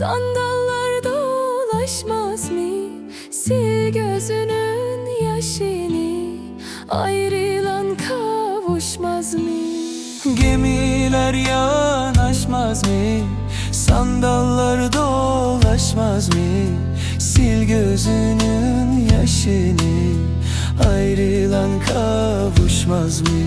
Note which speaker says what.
Speaker 1: Sandallarda mı? Sandallar dolaşmaz mı? Sil gözünün yaşını Ayrılan kavuşmaz mı?
Speaker 2: Gemiler yanaşmaz mı? Sandallar dolaşmaz mı? Sil gözünün yaşını Ayrılan kavuşmaz mı?